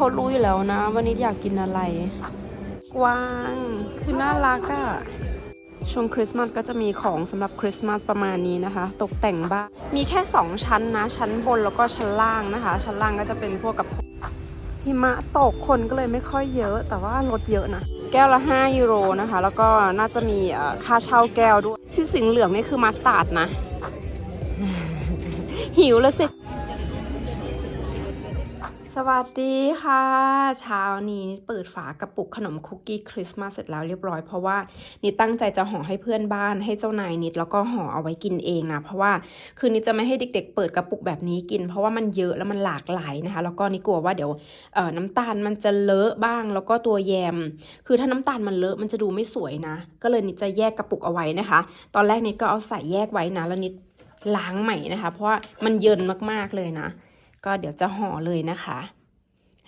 เขารู้อยู่แล้วนะ วันนี้อยากกินอะไร กวางคือน่ารักอะช่วงคริสต์มาสก็จะมีของสำหรับคริสต์มาสประมาณนี้นะคะ ตกแต่งบ้านมีแค่ 2 ชั้นนะ ชั้นบนแล้วก็ชั้นล่างนะคะ ชั้นล่างก็จะเป็นพวกกับหิมะตกคนก็เลยไม่ค่อยเยอะ แต่ว่ารถเยอะนะ แก้วละ 5 ยูโรนะคะ แล้วก็น่าจะมีเอ่อค่าเช่าแก้วด้วยที่สีเหลืองนี่คือมาสตาร์ดนะ หิวแล้วสิ สวัสดีค่ะ เช้านี้เปิดฝากระปุกขนมคุกกี้คริสต์มาสเสร็จแล้วเรียบร้อยเพราะว่านิดตั้งใจจะห่อให้เพื่อนบ้านให้เจ้านายนิดแล้วก็ห่อเอาไว้กินเองนะเพราะว่าคือนิดจะไม่ให้เด็ก ๆ เปิดกระปุกแบบนี้กิน เพราะว่ามันเยอะแล้วมันหลากหลายนะคะแล้วก็นิดกลัวว่าเดี๋ยวน้ำตาลมันจะเลอะบ้าง แล้วก็ตัวแยม คือถ้าน้ำตาลมันเลอะมันจะดูไม่สวยนะ ก็เลยนิดจะแยกกระปุกเอาไว้นะคะ ตอนแรกนิดก็เอาใส่แยกไว้นะแล้วนิดล้างใหม่นะคะ เพราะว่ามันเยินมากๆเลยนะ ก็เดี๋ยวจะห่อเลยนะคะ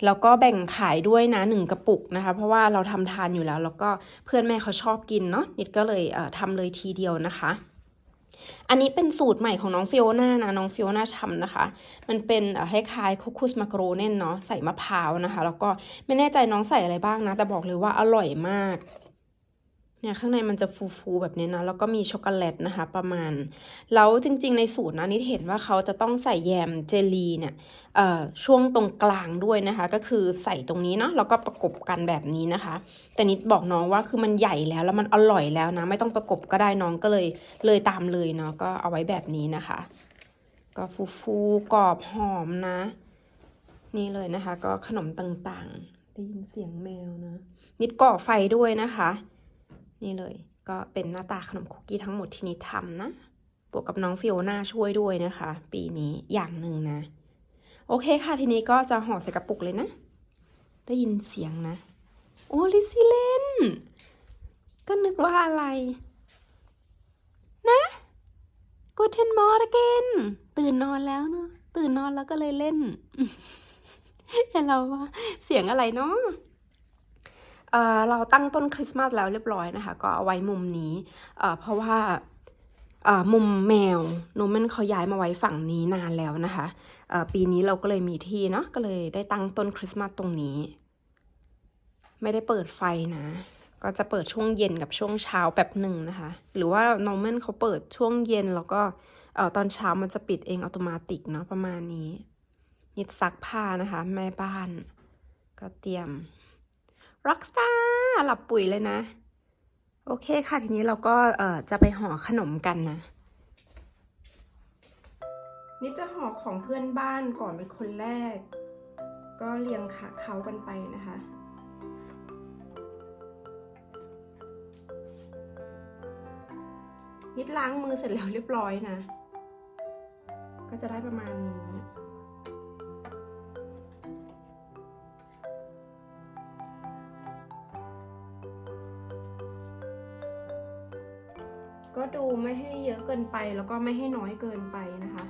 แล้วก็แบ่งขายด้วยนะหนึ่งกระปุกนะคะ เพราะว่าเราทำทานอยู่แล้ว แล้วก็เพื่อนแม่เขาชอบกินเนาะนิดก็เลยเทำเลยทีเดียวนะคะ อันนี้เป็นสูตรใหม่ของน้องฟิโอน่านะน้องฟิโอน่าทำนะคะ มันเป็นคล้ายๆคุกคุสมาโกรเน่นเนาะใส่มะพร้าวนะคะ แล้วก็ไม่แน่ใจน้องใส่อะไรบ้างนะ แต่บอกเลยว่าอร่อยมาก เนี่ยข้างในมันจะฟูๆแบบนี้นะแล้วก็มีช็อกโกแลตนะคะประมาณ แล้วจริงๆในสูตรนะนิดเห็นว่าเขาจะต้องใส่แยมเจลีเนี่ยเอ่อช่วงตรงกลางด้วยนะคะ ก็คือใส่ตรงนี้เนาะแล้วก็ประกบกันแบบนี้นะคะ แต่นิดบอกน้องว่าคือมันใหญ่แล้วแล้วมันอร่อยแล้วนะ ไม่ต้องประกบก็ได้น้องก็เลยเลยตามเลยเนาะก็เอาไว้แบบนี้นะคะ ก็ฟูๆกรอบหอมนะ นี่เลยนะคะ ก็ขนมต่างๆได้ยินเสียงแมวนะนิดก่อไฟด้วยนะคะ นี่เลย ก็เป็นหน้าตาขนมคุกกี้ทั้งหมดที่นิดทำนะ บวกกับน้องฟิโอน่าช่วยด้วยนะคะ ปีนี้อย่างหนึ่งนะ โอเคค่ะทีนี้ก็จะห่อใส่กระปุกเลยนะ ได้ยินเสียงนะ โอ้ลิซิเลนก็นึกว่าอะไร นะกูเทนมอร์เกนตื่นนอนแล้วเนาะตื่นนอนแล้วก็เลยเล่นเห็นเราว่าเสียงอะไรเนาะ เราตั้งต้นคริสต์มาสแล้วเรียบร้อยนะคะ ก็เอาไว้มุมนี้ เพราะว่ามุมแมวโนมันเขาย้ายมาไว้ฝั่งนี้นานแล้วนะคะ ปีนี้เราก็เลยมีที่เนาะก็เลยได้ตั้งต้นคริสต์มาสตรงนี้ ไม่ได้เปิดไฟนะ ก็จะเปิดช่วงเย็นกับช่วงเช้าแบบหนึ่งนะคะ หรือว่าโนเมนเขาเปิดช่วงเย็นแล้วก็ตอนเช้ามันจะปิดเองอัตโนมัติเนาะประมาณนี้ยิดซักผ้านะคะ แม่บ้าน ก็เตรียม ร็อกสตาร์หลับปุ๋ยเลยนะ โอเคค่ะ ทีนี้เราก็เอ่อจะไปห่อขนมกันนะ นี่จะห่อของเพื่อนบ้านก่อนเป็นคนแรก ก็เรียงขาเขากันไปนะคะนิดล้างมือเสร็จแล้วเรียบร้อยนะ ก็จะได้ประมาณนี้ อะเกินไปแล้วก็ไม่ให้น้อยเกินไปนะคะ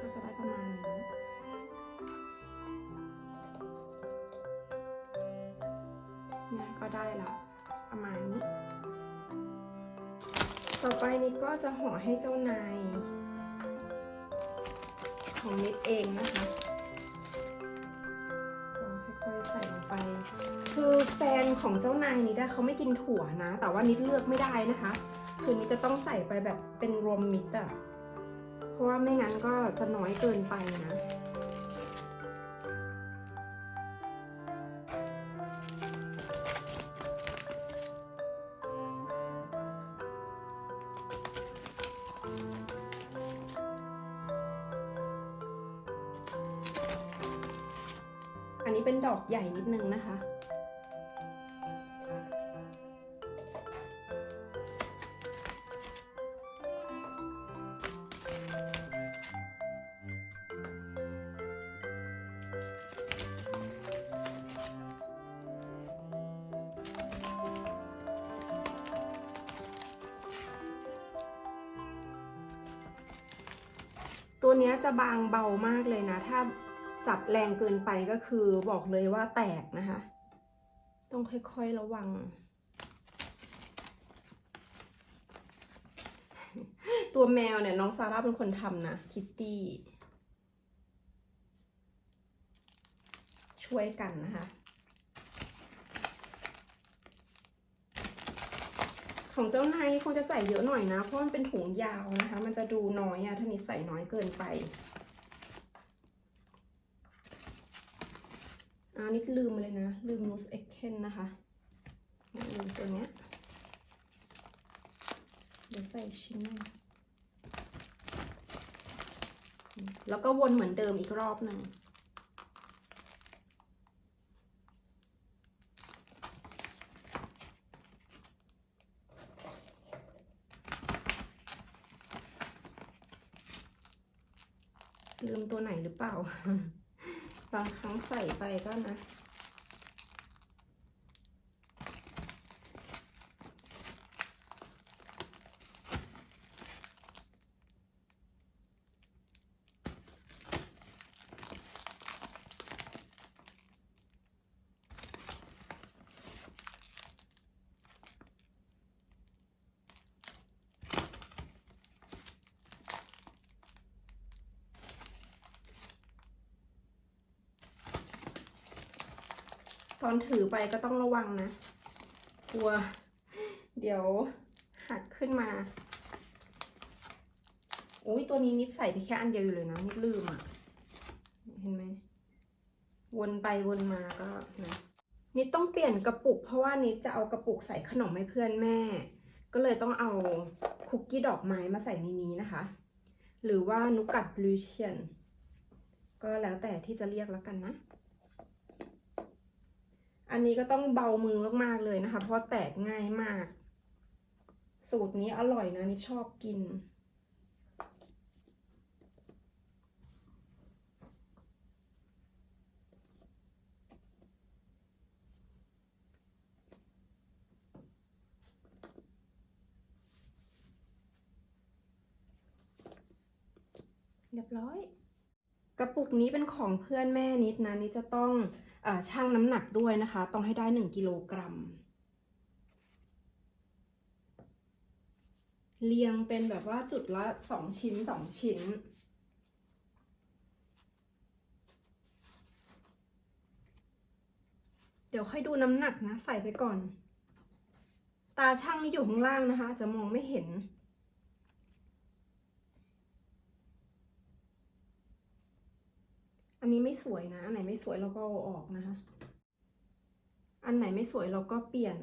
ก็จะได้ประมาณนี้เนี่ยก็ได้ล้วประมาณ ต่อไปนิดก็จะห่อให้เจ้านายของนิดเองนะคะก็ค่อยๆใส่ลงไป คือแฟนของเจ้านายนิดเขาไม่กินถั่วนะ แต่ว่านิดเลือกไม่ได้นะคะ คือนิดจะต้องใส่ไปแบบเป็นรวมมิตรอะเพราะว่าไม่งั้นก็จะน้อยเกินไปนะ นี้เป็นดอกใหญ่นิดนึงนะคะ ตัวเนี้ยจะบางเบามากเลยนะ ถ้า จับแรงเกินไปก็คือบอกเลยว่าแตกนะคะ ต้องค่อยๆระวัง ตัวแมวเนี่ยน้องซาร่าเป็นคนทำนะคิตตี้ช่วยกันนะคะของเจ้านายคงจะใส่เยอะหน่อยนะ เพราะมันเป็นถุงยาวนะคะ มันจะดูน้อยอะถ้านิใส่น้อยเกินไปานี่ลืมเลยนะ ลืมนูสเอ็กเคนนะคะลืมตัวเนี้ยเดี๋ยวใส่ชิ้นหนึงแล้วก็วนเหมือนเดิมอีกรอบหนึ่งลืมตัวไหนหรือเปล่า บางครั้งใส่ไปก็นะ ตอนถือไปก็ต้องระวังนะ กลัว เดี๋ยวหักขึ้นมาโอ้ยตัวนี้นิดใส่ไปแค่อันเดียวอยู่เลยนะนิดลืมอะ เห็นไหมวนไปวนมาก็นะนิดต้องเปลี่ยนกระปุก เพราะว่านิดจะเอากระปุกใส่ขนมให้เพื่อนแม่ ก็เลยต้องเอาคุกกี้ดอกไม้มาใส่ในนี้นะคะ หรือว่านุกกัดบลูเชียนก็แล้วแต่ที่จะเรียกแล้วกันนะ อันนี้ก็ต้องเบามือมากๆเลยนะคะ เพราะแตกง่ายมาก สูตรนี้อร่อยนะนี่ชอบกิน เรียบร้อย กระปุกนี้เป็นของเพื่อนแม่นิดนะนิดจะต้องอชั่งน้ำหนักด้วยนะคะ ต้องให้ได้หนึ่งกิโลกรัมเรียงเป็นแบบว่าจุดละสองชิ้นสองชิ้น เดี๋ยวค่อยดูน้ำหนักนะ ใส่ไปก่อน ตาช่างนี่อยู่ข้างล่างนะคะ จะมองไม่เห็น อันนี้ไม่สวยนะ อันไหนไม่สวยเราก็เอาออกนะคะ อันไหนไม่สวยเราก็เปลี่ยน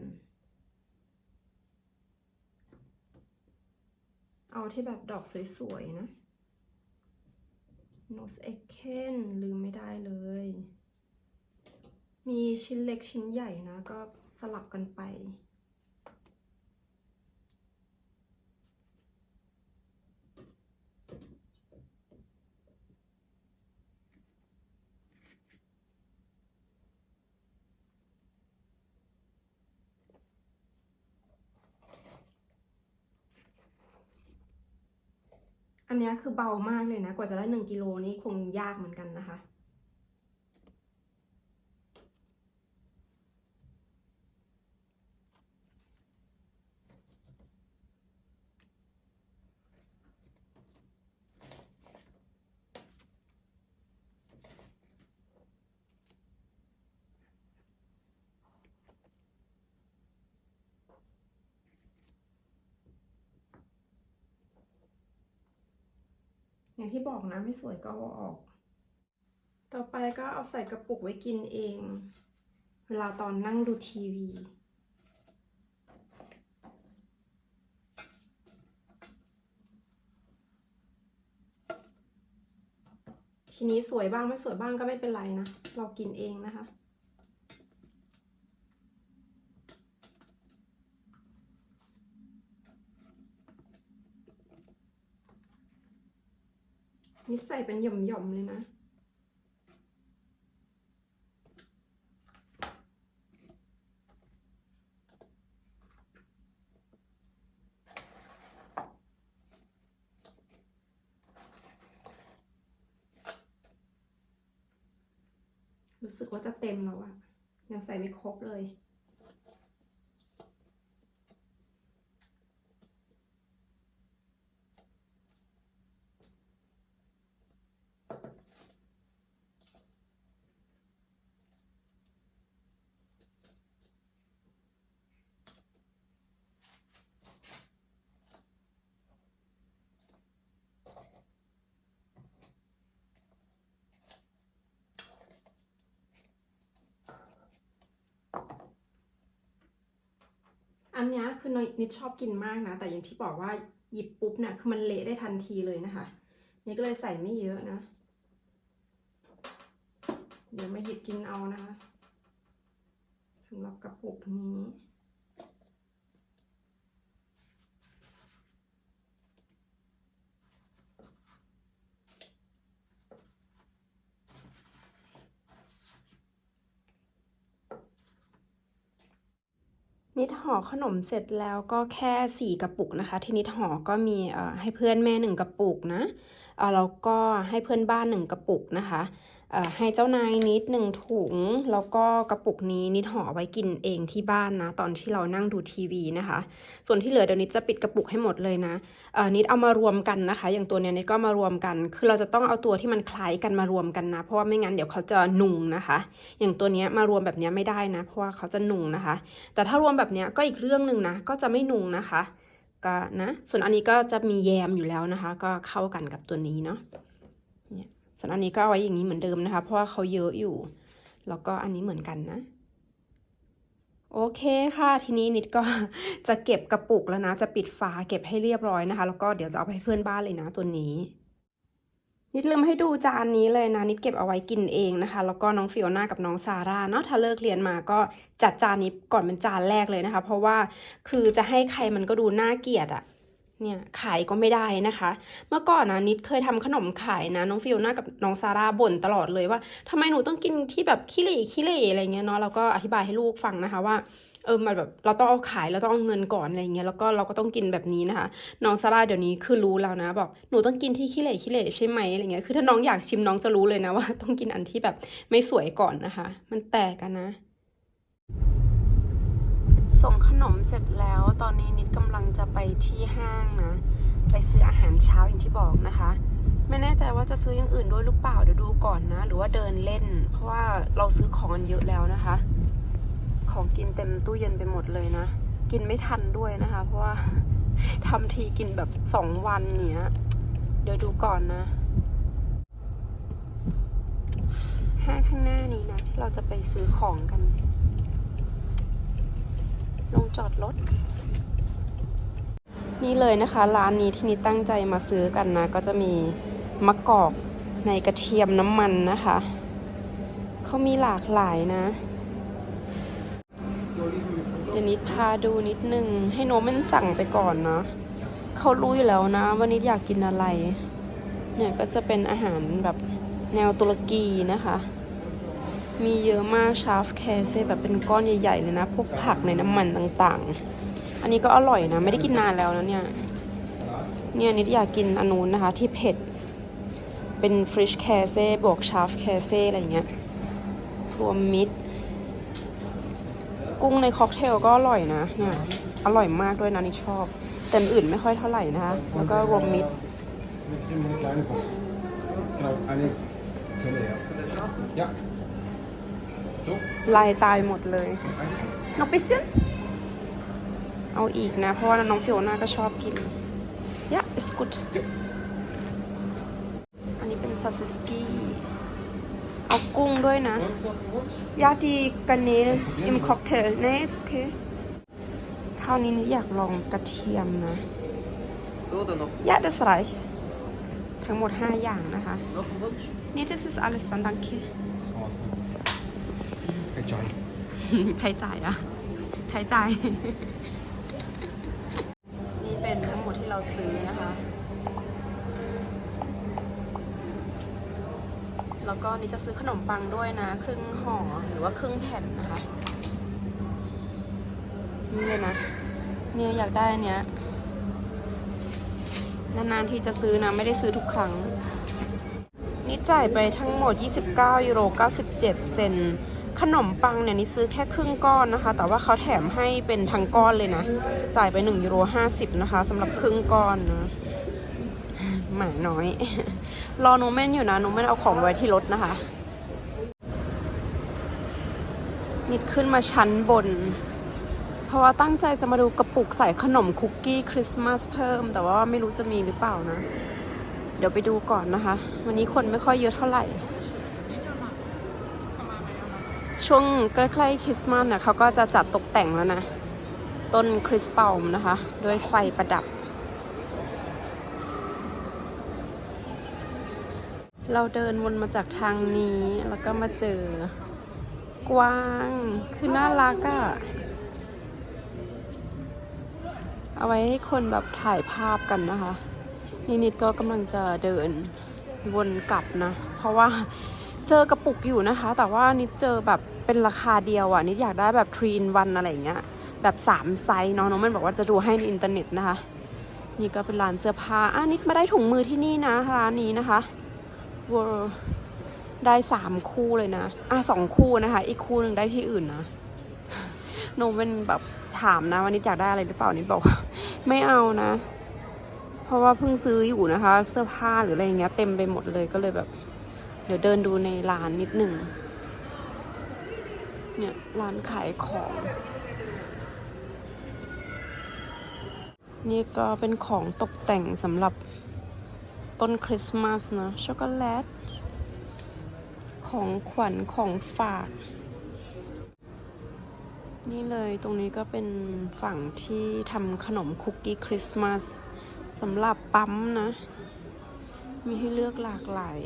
เอาที่แบบดอกสวยๆนะ nose e c k e n ลืมไม่ได้เลย มีชิ้นเล็กชิ้นใหญ่นะ ก็สลับกันไป นเนี้ยคือเบามากเลยนะ กว่าจะได้หนึ่งกิโลนี้คงยากเหมือนกันนะคะ อย่างที่บอกนะไม่สวยก็เอาออก ต่อไปก็เอาใส่กระปุกไว้กินเอง เวลาตอนนั่งดูทีวี ทีนี้สวยบ้างไม่สวยบ้างก็ไม่เป็นไรนะ เรากินเองนะคะ นี่ใส่เป็นหย่อมๆเลยนะนสึกว่าจะเต็มแล้วอะยังใส่ไม่ครบเลย อันนี้คือนิดชอบกินมากนะ แต่อย่างที่บอกว่าหยิบปุ๊บเนี่ยคือมันเละได้ทันทีเลยนะคะนี่ก็เลยใส่ไม่เยอะนะ เดี๋ยวมาหยิบกินเอานะคะสำหรับกระปุกนี้ นิดห่อขนมเสร็จแล้วก็แค่สี่กระปุกนะคะ ที่นิดห่อก็มีเอ่อให้เพื่อนแม่หนึ่งกระปุกนะเออแล้วก็ให้เพื่อนบ้านหนึ่งกระปุกนะคะ ให้เจ้านายนิดหนึ่งถุง แล้วก็กระปุกนี้นิดห่อไว้กินเองที่บ้านนะ ตอนที่เรานั่งดูทีวีนะคะ ส่วนที่เหลือเดี๋ยวนิดจะปิดกระปุกให้หมดเลยนะนิดเอามารวมกันนะคะ อย่างตัวเนี้ยนิดก็มารวมกัน คือเราจะต้องเอาตัวที่มันคล้ายกันมารวมกันนะ เพราะว่าไม่งั้นเดี๋ยวเขาจะนุงนะคะ อย่างตัวเนี้ยมารวมแบบเนี้ยไม่ได้นะ เพราะว่าเขาจะนุงนะคะ แต่ถ้ารวมแบบเนี้ยก็อีกเรื่องหนึ่งนะ ก็จะไม่นุงนะคะก็นะ ส่วนอันนี้ก็จะมีแยมอยู่แล้วนะคะ ก็เข้ากันกับตัวนี้เนาะ ส่วนอันนี้ก็เอาไว้อย่างนี้เหมือนเดิมนะคะ เพราะว่าเขาเยอะอยู่ แล้วก็อันนี้เหมือนกันนะ โอเคค่ะ ทีนี้นิดก็จะเก็บกระปุกแล้วนะ จะปิดฝาเก็บให้เรียบร้อยนะคะ แล้วก็เดี๋ยวจะเอาไปให้เพื่อนบ้านเลยนะตัวนี้ นิดลืมให้ดูจานนี้เลยนะ นิดเก็บเอาไว้กินเองนะคะ แล้วก็น้องฟิโอน่ากับน้องซาร่าเนาะ ถ้าเลิกเรียนมาก็จัดจานนี้ก่อนเป็นจานแรกเลยนะคะ เพราะว่าคือจะให้ใครมันก็ดูน่าเกลียดอะ เนี่ยขายก็ไม่ได้นะคะ เมื่อก่อนนะนิดเคยทำขนมขายนะน้องฟิโอน่ากับน้องซาร่าบ่นตลอดเลยว่าทำไมหนูต้องกินที่แบบขี้เหร่ขี้เหร่อะไรเงี้ยเนาะเราก็อธิบายให้ลูกฟังนะคะว่าเออมันแบบเราต้องเอาขายเราต้องเอาเงินก่อนอะไรเงี้ยแล้วก็เราก็ต้องกินแบบนี้นะคะน้องซาร่าเดี๋ยวนี้คือรู้แล้วนะบอกหนูต้องกินที่ขี้เหร่ขี้เหร่ใช่ไหมอะไรเงี้ยคือถ้าน้องอยากชิมน้องจะรู้เลยนะว่า ต้องกินอันที่แบบไม่สวยก่อนนะคะ มันแตกกันนะ ส่งขนมเสร็จแล้วตอนนี้นิดกำลังจะไปที่ห้างนะ ไปซื้ออาหารเช้าอย่างที่บอกนะคะ ไม่แน่ใจว่าจะซื้ออย่างอื่นด้วยหรือเปล่าเดี๋ยวดูก่อนนะ หรือว่าเดินเล่น เพราะว่าเราซื้อของกันเยอะแล้วนะคะ ของกินเต็มตู้เย็นไปหมดเลยนะ กินไม่ทันด้วยนะคะ เพราะว่าทำทีกินแบบสองวันเนี้ย เดี๋ยวดูก่อนนะห้างข้างหน้านี้นะที่เราจะไปซื้อของกัน ลงจอดรถ นี่เลยนะคะ ร้านนี้ที่นิดตั้งใจมาซื้อกันนะ ก็จะมีมะกอกในกระเทียมน้ำมันนะคะ เขามีหลากหลายนะเดี๋ยวนิดพาดูนิดนึง ให้โนมันสั่งไปก่อนนะเขารู้อยู่แล้วนะว่านิดอยากกินอะไร เนี่ยก็จะเป็นอาหารแบบแนวตุรกีนะคะ มีเยอะมากชาฟแคเซ่แบบเป็นก้อนใหญ่ๆเลยนะ พวกผักในน้ำมันต่างๆ อันนี้ก็อร่อยนะ ไม่ได้กินนานแล้วนะเนี่ย เนี่ยนิดอยากกินอันนู้นนะคะ ที่เผ็ด เป็นฟริชแคเซ่บวกชาฟแคเซ่อะไรเงี้ย รวมมิตร กุ้งในค็อกเทลก็อร่อยนะเนี่ยอร่อยมากด้วยนะนี่ชอบ แต่อื่นไม่ค่อยเท่าไหร่นะคะแล้วก็รวมมิตร Met een kleine pot. Nou, en ik. Ja. Zo. ลายตายหมดเลยนกไปเส้นเอาอีกนะ เพราะว่าน้องฟิโอน่าก็ชอบกินยะ is good อันนี้เป็นซาซิสกี้เอากุ้งด้วยนะยาดีกันเนลอิมค็อกเทลเนสโอเคคราวนี้หนูอยากลองกระเทียมนะ So, dan nog, ยะ das reicht ทั้งหมด 5 อย่างนะคะ nog een wunsch? Nee, das ist alles dann, danke. Hey, Chai. ใครจ่ายอะใครจ่าย นี่เป็นทั้งหมดที่เราซื้อนะคะ แล้วก็นี่จะซื้อขนมปังด้วยนะ ครึ่งห่อหรือว่าครึ่งแผ่นนะคะ นี่เลยนะ เนี่ยอยากได้อันเนี้ยนานๆที่จะซื้อนะ ไม่ได้ซื้อทุกครั้ง นี่จ่ายไปทั้งหมด 29ยูโร97 เซน ขนมปังเนี่ยนี่ซื้อแค่ครึ่งก้อนนะคะ แต่ว่าเขาแถมให้เป็นทั้งก้อนเลยนะ จ่ายไป1ยูโร50 นะคะสำหรับครึ่งก้อนนะหมาน้อย รอโนเมนอยู่นะโนเมนเอาของไว้ที่รถนะคะ นิดขึ้นมาชั้นบน เพราะว่าตั้งใจจะมาดูกระปุกใส่ขนมคุกกี้คริสต์มาสเพิ่ม แต่ว่าไม่รู้จะมีหรือเปล่านะ เดี๋ยวไปดูก่อนนะคะ วันนี้คนไม่ค่อยเยอะเท่าไหร่ ช่วงใกล้ๆคริสต์มาสเนี่ยเขาก็จะจัดตกแต่งแล้วนะ ต้นคริสเปลมนะคะ ด้วยไฟประดับ เราเดินวนมาจากทางนี้แล้วก็มาเจอกวางคือน่ารักอะเอาไว้ให้คนแบบถ่ายภาพกันนะคะ นี่นิดก็กำลังจะเดินวนกลับนะ เพราะว่าเจอกระปุกอยู่นะคะ แต่ว่านิดเจอแบบเป็นราคาเดียวอะ่ะนิดอยากได้แบบทรีนวันอะไรอย่างเงี้ยแบบสามไซส์เนาะน้องมันบอกว่าจะดูให้ในอินเทอร์เน็ตนะคะ นี่ก็เป็นร้านเสื้อผ้าอะนิดมาได้ถุงมือที่นี่นะร้านนี้นะคะ World ได้สามคู่เลยนะ อะสองคู่นะคะ อีกคู่หนึ่งได้ที่อื่นนะโนเป็นแบบถามนะว่านิดอยากได้อะไรหรือเปล่านิดบอก ไม่เอานะ เพราะว่าเพิ่งซื้ออยู่นะคะ เสื้อผ้าหรืออะไรเงี้ยเต็มไปหมดเลยก็เลยแบบ เดี๋ยวเดินดูในร้านนิดหนึ่งเนี่ยร้านขายของ นี่ก็เป็นของตกแต่งสำหรับต้นคริสต์มาสนะช็อกโกแลตของขวัญของฝาก นี่เลยตรงนี้ก็เป็นฝั่งที่ทำขนมคุกกี้คริสต์มาส สำหรับปั๊มนะ มีให้เลือกหลากหลาย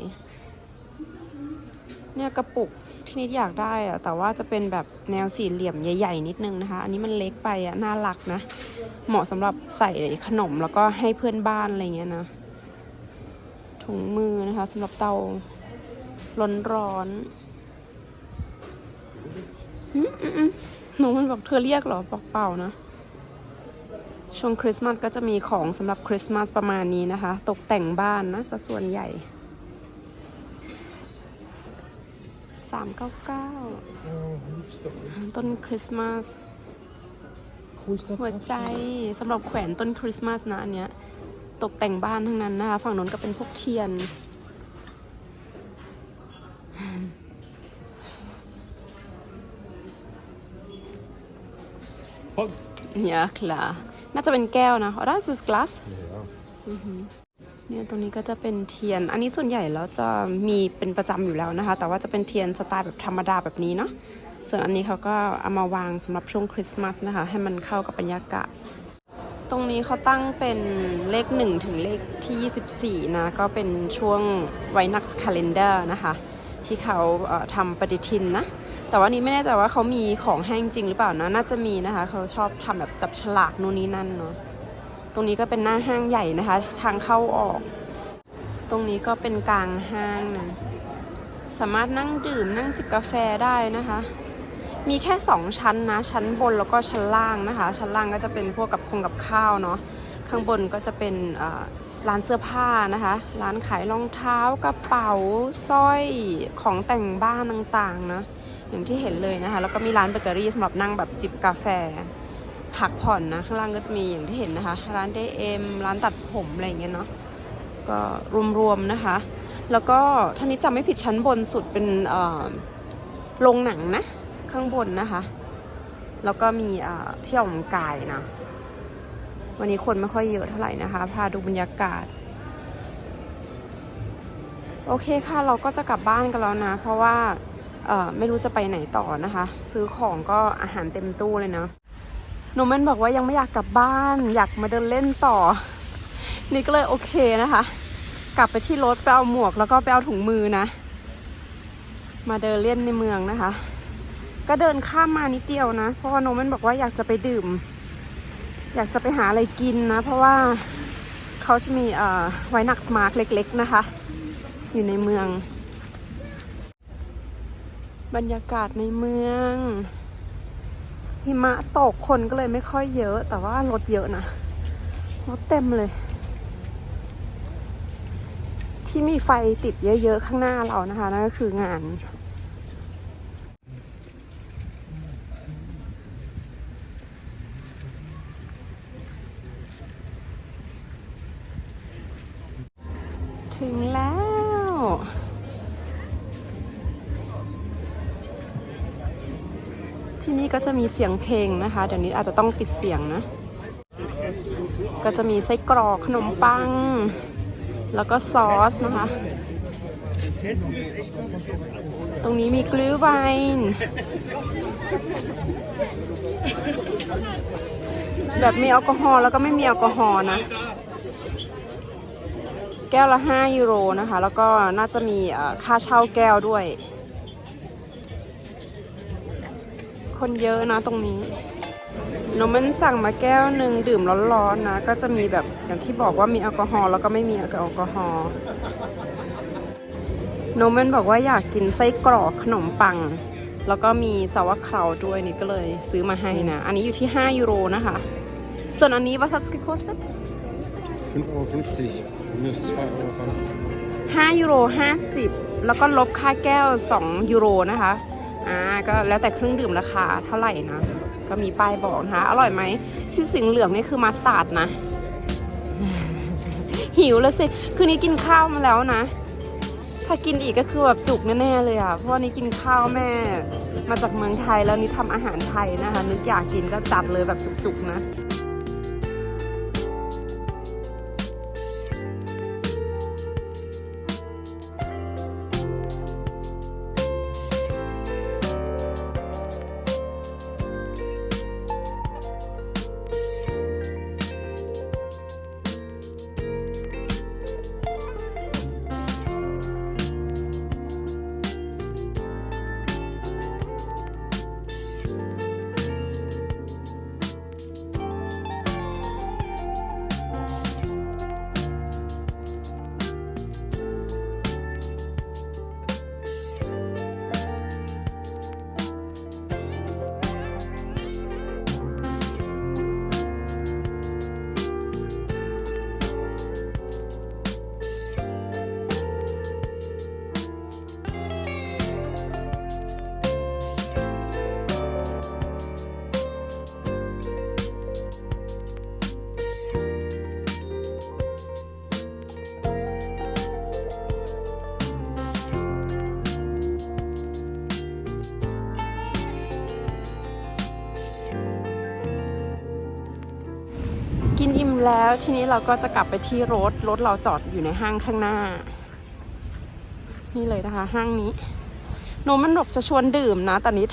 เนี่ยกระปุกที่นิดอยากได้อะแต่ว่าจะเป็นแบบแนวสี่เหลี่ยมใหญ่ ๆ นิดนึงนะคะ อันนี้มันเล็กไปอะน่ารักนะ เหมาะสำหรับใส่ขนมแล้วก็ให้เพื่อนบ้านอะไรเงี้ยนะ ถุงมือนะคะสำหรับเตาร้อนๆอืมอืมอืมหนูมันบอกเธอเรียกเหรอบอกเปล่านะ ช่วงคริสต์มาสก็จะมีของสำหรับคริสต์มาสประมาณนี้นะคะ ตกแต่งบ้านนะสัดส่วนใหญ่สามเก้าเก้า Oh, lipstick. ต้นคริสต์มาส Cool stuff. หัวใจสำหรับแขวนต้นคริสต์มาสนะอันเนี้ยตกแต่งบ้านทั้งนั้นนะคะ ฝั่งนู้นก็เป็นพวกเทียน Pog. เนี่ยคลาน่าจะเป็นแก้วนะ oh das ist Glas Ja. อือหือเนี่ยตรงนี้ก็จะเป็นเทียน อันนี้ส่วนใหญ่แล้วจะมีเป็นประจำอยู่แล้วนะคะ แต่ว่าจะเป็นเทียนสไตล์แบบธรรมดาแบบนี้เนาะ ส่วนอันนี้เขาก็เอามาวางสำหรับช่วงคริสต์มาสนะคะ ให้มันเข้ากับบรรยากาศ ตรงนี้เขาตั้งเป็นเลข 1 ถึงเลขที่ 24 นะ ก็เป็นช่วงไวนักคาล endar นะคะ ที่เขาเอ่อทำปฏิทินนะ แต่ว่านี้ไม่แน่ใจว่าเขามีของแห้งจริงหรือเปล่านะน่าจะมีนะคะ เขาชอบทำแบบจับฉลากนู่นนี่นั่นเนาะตรงนี้ก็เป็นหน้าห้างใหญ่นะคะ ทางเข้าออก ตรงนี้ก็เป็นกลางห้างนะสามารถนั่งดื่มนั่งจิบกาแฟได้นะคะ มีแค่สองชั้นนะ ชั้นบนแล้วก็ชั้นล่างนะคะ ชั้นล่างก็จะเป็นพวกกับคงกับข้าวเนาะข้างบนก็จะเป็นอ่อ ร้านเสื้อผ้านะคะ ร้านขายรองเท้ากระเป๋าสร้อยของแต่งบ้านต่างๆนะอย่างที่เห็นเลยนะคะ แล้วก็มีร้านเบเกอรี่สำหรับนั่งแบบจิบกาแฟ พักผ่อนนะ ข้างล่างก็จะมีอย่างที่เห็นนะคะ ร้านเดเอ็มร้านตัดผมอะไรอย่างเงี้ยเนาะก็รวมๆนะคะ แล้วก็ท่านี้จำไม่ผิดชั้นบนสุดเป็นโรงหนังนะ ข้างบนนะคะ แล้วก็มีเอ่อเที่ยวของกายนะ วันนี้คนไม่ค่อยเยอะเท่าไหร่นะคะ พาดูบรรยากาศ โอเคค่ะ เราก็จะกลับบ้านกันแล้วนะ เพราะว่าเออไม่รู้จะไปไหนต่อนะคะ ซื้อของก็อาหารเต็มตู้เลยนะโนแมนบอกว่ายังไม่อยากกลับบ้าน อยากมาเดินเล่นต่อ นี่ก็เลยโอเคนะคะ กลับไปที่รถไปเอาหมวกแล้วก็ไปเอาถุงมือนะ มาเดินเล่นในเมืองนะคะ ก็เดินข้ามมานิดเดียวนะ เพราะว่าโนแมนบอกว่าอยากจะไปดื่ม อยากจะไปหาอะไรกินนะ เพราะว่าเขาจะมีเอ่อไว้นักสมาร์ทเล็ก ๆ นะคะ อยู่ในเมือง บรรยากาศในเมืองหิมะตกคนก็เลยไม่ค่อยเยอะ แต่ว่ารถเยอะนะรถเต็มเลย ที่มีไฟติดเยอะ ๆ ข้างหน้าเรานะคะนั่นก็คืองาน ก็จะมีเสียงเพลงนะคะ เดี๋ยวนี้อาจจะต้องปิดเสียงนะ ก็จะมีไส้กรอกขนมปัง แล้วก็ซอสนะคะ ตรงนี้มีกลือไวน์แบบมีแอลกอฮอล์แล้วก็ไม่มีแอลกอฮอล์นะ แก้วละ 5 ยูโรนะคะ แล้วก็น่าจะมีค่าเช่าแก้วด้วย คนเยอะนะตรงนี้นมมันสั่งมาแก้วหนึ่งดื่มร้อนๆนะ ก็จะมีแบบอย่างที่บอกว่ามีแอลกอฮอล์แล้วก็ไม่มีแอลกอฮอล์นมมันบอกว่าอยากกินไส้กรอกขนมปัง แล้วก็มีซาวคราวด้วยนี่ก็เลยซื้อมาให้นะ อันนี้อยู่ที่ 5 ยูโรนะคะ ส่วนอันนี้วัสดุ kostet 5,50 Euro. Minus 2,50 Euro. 5ยูโร50 แล้วก็ลบค่าแก้ว 2 ยูโรนะคะ อ่าก็แล้วแต่เครื่องดื่มราคาเท่าไหร่นะ ก็มีป้ายบอกนะคะ อร่อยไหมชื่อสีเหลืองนี่คือมาสตาร์ดนะ หิวแล้วสิ คืนนี้กินข้าวมาแล้วนะ ถ้ากินอีกก็คือแบบจุกแน่ๆเลยอะ เพราะว่านี้กินข้าวแม่ มาจากเมืองไทยแล้วนี่ทำอาหารไทยนะคะ นึกอยากกินก็จัดเลยแบบจุกๆนะ แล้วทีนี้เราก็จะกลับไปที่รถ รถเราจอดอยู่ในห้างข้างหน้า นี่เลยนะคะ ห้างนี้โนมันบอกจะชวนดื่มนะแต่นิด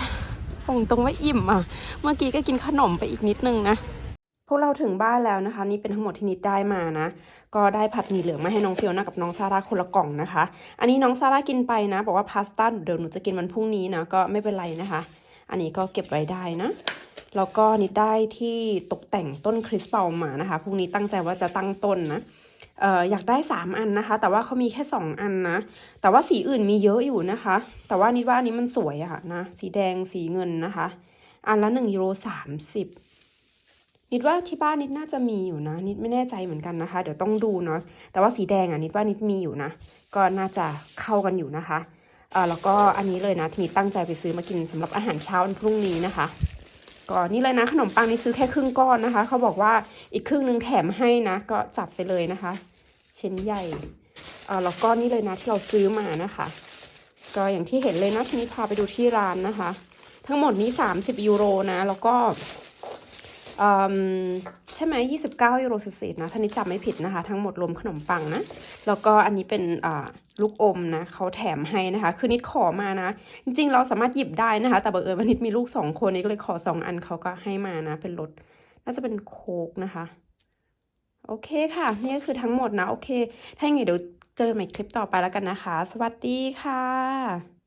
คงตรงว่าอิ่มอะ เมื่อกี้ก็กินขนมไปอีกนิดนึงนะ พวกเราถึงบ้านแล้วนะคะ นี่เป็นทั้งหมดที่นิดได้มานะ ก็ได้ผัดหมี่เหลืองมาให้น้องเฟิโอน่ากับน้องซาร่าคนละกล่องนะคะ อันนี้น้องซาร่ากินไปนะ บอกว่าพาสต้าเดี๋ยวหนูจะกินวันพรุ่งนี้นะก็ไม่เป็นไรนะคะ อันนี้ก็เก็บไว้ได้นะ แล้วก็นิดได้ที่ตกแต่งต้นคริสเปามานะคะพรุ่งนี้ตั้งใจว่าจะตั้งต้นนะเอ่ออยากได้สามอันนะคะ แต่ว่าเขามีแค่สองอันนะ แต่ว่าสีอื่นมีเยอะอยู่นะคะ แต่ว่านิดว่าอันนี้มันสวยอะนะ สีแดงสีเงินนะคะ อันละหนึ่งยูโรสามสิบนิดว่าที่บ้านนิดน่าจะมีอยู่นะ นิดไม่แน่ใจเหมือนกันนะคะ เดี๋ยวต้องดูเนาะแต่ว่าสีแดงอะนิดว่านิดมีอยู่นะ ก็น่าจะเข้ากันอยู่นะคะเอ่อแล้วก็อันนี้เลยนะที่นิดตั้งใจไปซื้อมากินสำหรับอาหารเช้าวันพรุ่งนี้นะคะ ก็นี่เลยนะขนมปังนี่ซื้อแค่ครึ่งก้อนนะคะ เขาบอกว่าอีกครึ่งหนึงแถมให้นะ ก็จัดไปเลยนะคะ ชิ้นใหญ่เออแล้วก็นี่เลยนะที่เราซื้อมานะคะ ก็อย่างที่เห็นเลยนะทีนี้พาไปดูที่ร้านนะคะ ทั้งหมดนี้ 30 ยูโรนะ แล้วก็ ใช่ไหม29ยูโรเศษนะถ้านี้จำไม่ผิดนะคะ ทั้งหมดรวมขนมปังนะ แล้วก็อันนี้เป็นลูกอมนะเขาแถมให้นะคะ คือนิดขอมานะ จริงๆ เราสามารถหยิบได้นะคะ แต่บังเอิญว่านิดมีลูกสองคนนี้ก็เลยขอสองอันเขาก็ให้มานะ เป็นรสน่าจะเป็นโค้กนะคะ โอเคค่ะ นี่ก็คือทั้งหมดนะ โอเค ถ้าอย่างไงเดี๋ยวเจอกันใหม่คลิปต่อไปแล้วกันนะคะ สวัสดีค่ะ